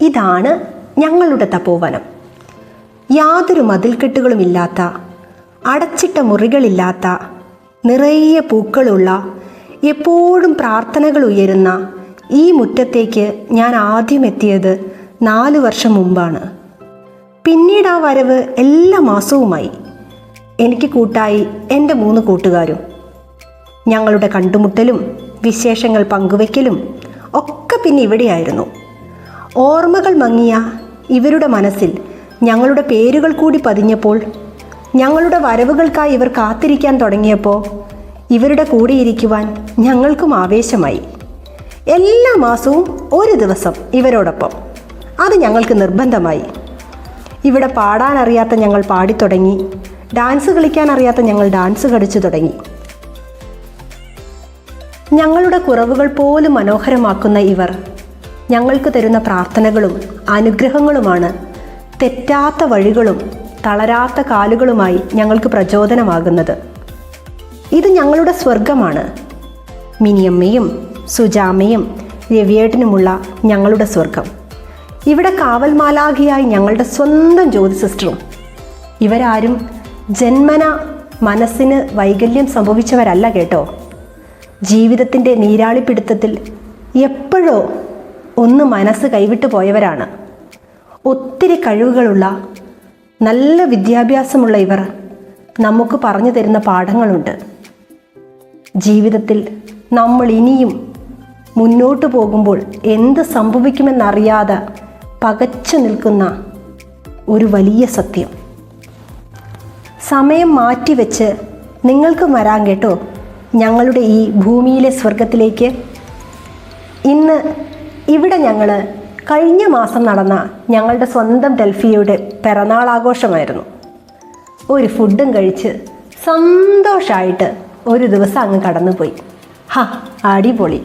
ഇതാണ് ഞങ്ങളുടെ തപോവനം. യാതൊരു മതിൽക്കെട്ടുകളുമില്ലാത്ത അടച്ചിട്ട മുറികളില്ലാത്ത നിറയെ പൂക്കളുള്ള എപ്പോഴും പ്രാർത്ഥനകൾ ഉയരുന്ന ഈ മുറ്റത്തേക്ക് ഞാൻ ആദ്യം എത്തിയത് നാല് വർഷം മുമ്പാണ്. പിന്നീട് ആ വരവ് എല്ലാ മാസവുമായി എനിക്ക് കൂട്ടായി എന്റെ മൂന്ന് കൂട്ടുകാരും ഞങ്ങളുടെ കണ്ടുമുട്ടലും വിശേഷങ്ങൾ പങ്കുവയ്ക്കലും ഒക്കെ പിന്നെ ഇവിടെയായിരുന്നു. ഓർമ്മകൾ മങ്ങിയ ഇവരുടെ മനസ്സിൽ ഞങ്ങളുടെ പേരുകൾ കൂടി പതിഞ്ഞപ്പോൾ ഞങ്ങളുടെ വരവുകൾക്കായി ഇവർ കാത്തിരിക്കാൻ തുടങ്ങിയപ്പോൾ ഇവരുടെ കൂടെ ഇരിക്കുവാൻ ഞങ്ങൾക്കും ആവേശമായി. എല്ലാ മാസവും ഒരു ദിവസം ഇവരോടൊപ്പം. അത് ഞങ്ങൾക്ക് നിർബന്ധമായി. ഇവിടെ പാടാനറിയാത്ത ഞങ്ങൾ പാടിത്തുടങ്ങി ഡാൻസ് കളിക്കാൻ അറിയാത്ത ഞങ്ങൾ ഡാൻസ് കളിച്ചു തുടങ്ങി. ഞങ്ങളുടെ കുറവുകൾ പോലും മനോഹരമാക്കുന്ന ഇവർ ഞങ്ങൾക്ക് തരുന്ന പ്രാർത്ഥനകളും അനുഗ്രഹങ്ങളുമാണ്. തെറ്റാത്ത വഴികളും തളരാത്ത കാലുകളുമായി ഞങ്ങൾക്ക് പ്രചോദനമാകുന്നത്. ഇത് ഞങ്ങളുടെ സ്വർഗമാണ് മിനിയമ്മയും സുജാമയും രവിയേട്ടനുമുള്ള ഞങ്ങളുടെ സ്വർഗം ഇവിടെ കാവൽമാലാഖിയായി ഞങ്ങളുടെ സ്വന്തം ജ്യോതി സിസ്റ്ററും ഇവരാരും ജന്മന മനസ്സിന് വൈകല്യം സംഭവിച്ചവരല്ല കേട്ടോ. ജീവിതത്തിന്റെ നീരാളിപ്പിടുത്തത്തിൽ എപ്പോഴോ ഒന്ന് മനസ്സ് കൈവിട്ടു പോയവരാണ്. ഒത്തിരി കഴിവുകളുള്ള നല്ല വിദ്യാഭ്യാസമുള്ള ഇവർ നമുക്ക് പറഞ്ഞു തരുന്ന പാഠങ്ങളുണ്ട്. ജീവിതത്തിൽ നമ്മൾ ഇനിയും മുന്നോട്ട് പോകുമ്പോൾ എന്ത് സംഭവിക്കുമെന്നറിയാതെ പകച്ചു നിൽക്കുന്ന ഒരു വലിയ സത്യം. സമയം മാറ്റിവെച്ച് നിങ്ങൾക്ക് വരാൻ കേട്ടോ ഞങ്ങളുടെ ഈ ഭൂമിയിലെ സ്വർഗത്തിലേക്ക് ഇന്ന് ഇവിടെ ഞങ്ങൾ കഴിഞ്ഞ മാസം നടന്ന ഞങ്ങളുടെ സ്വന്തം ഡെൽഫിയുടെ പിറന്നാൾ ആഘോഷമായിരുന്നു. ഒരു ഫുഡും കഴിച്ച് സന്തോഷമായിട്ട് ഒരു ദിവസം അങ്ങ് കടന്നുപോയി. ഹാ അടിപൊളി.